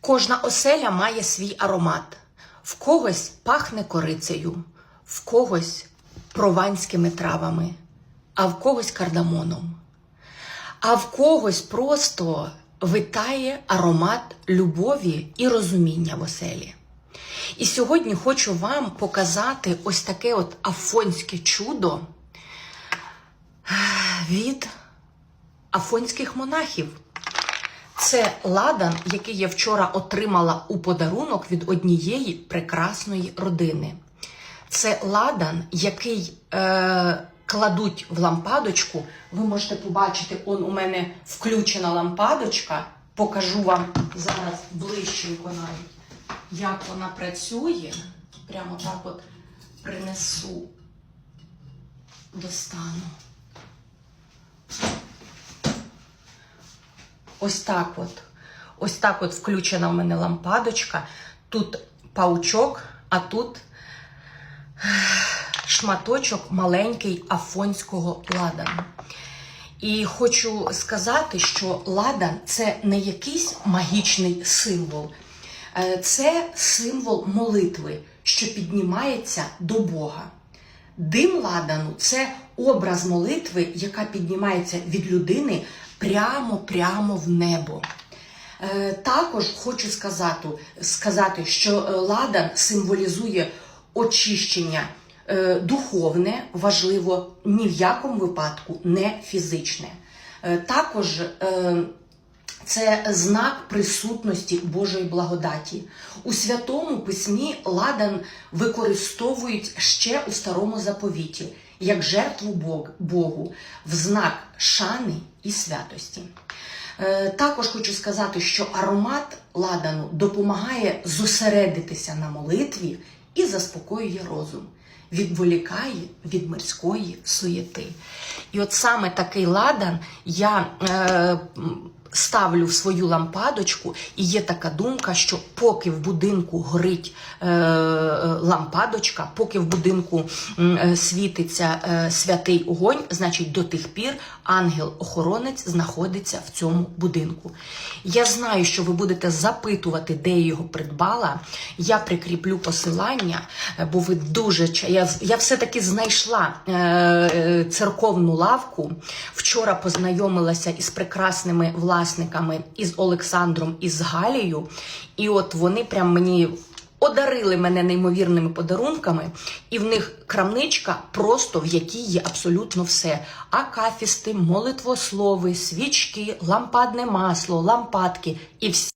Кожна оселя має свій аромат. В когось пахне корицею, в когось прованськими травами, а в когось кардамоном. А в когось просто витає аромат любові і розуміння в оселі. І сьогодні хочу вам показати ось таке от афонське чудо від афонських монахів. Це ладан, який я вчора отримала у подарунок від однієї прекрасної родини. Це ладан, який е, кладуть в лампадочку. Ви можете побачити, он у мене включена лампадочка. Покажу вам зараз ближченько навіть, як вона працює. Прямо так от принесу, достану. Ось так от. Ось так от включена в мене лампадочка. Тут паучок, а тут шматочок маленький афонського ладану. І хочу сказати, що ладан це не якийсь магічний символ, Е, це символ молитви, що піднімається до Бога. Дим ладану це образ молитви, яка піднімається від людини прямо-прямо в небо. Е, Також хочу сказати, сказати, що е, ладан символізує очищення е, духовне, важливо, ні в якому випадку не фізичне. Також це знак присутності Божої благодаті. У святому письмі ладан використовують ще у старому заповіті як жертву Богу в знак шани і святості. Е, Також хочу сказати, що аромат ладану допомагає зосередитися на молитві і заспокоює розум, відволікає від мирської суєти. І от саме такий ладан я е, ставлю в свою лампадочку, і є така думка, що поки в будинку горить е, е, лампадочка, поки в будинку е, світиться е, святий огонь, значить до тих пір ангел-охоронець знаходиться в цьому будинку. Я знаю, що ви будете запитувати, де я його придбала. Я прикріплю посилання, е, бо ви дуже я, я все-таки знайшла е, е, церковну лавку. Вчора познайомилася із прекрасними власниками із Олександром і з Галією. І от вони прям мені одарили мене неймовірними подарунками, і в них крамничка, просто в якій є абсолютно все: акафісти, молитвослови, свічки, лампадне масло, лампадки і всі.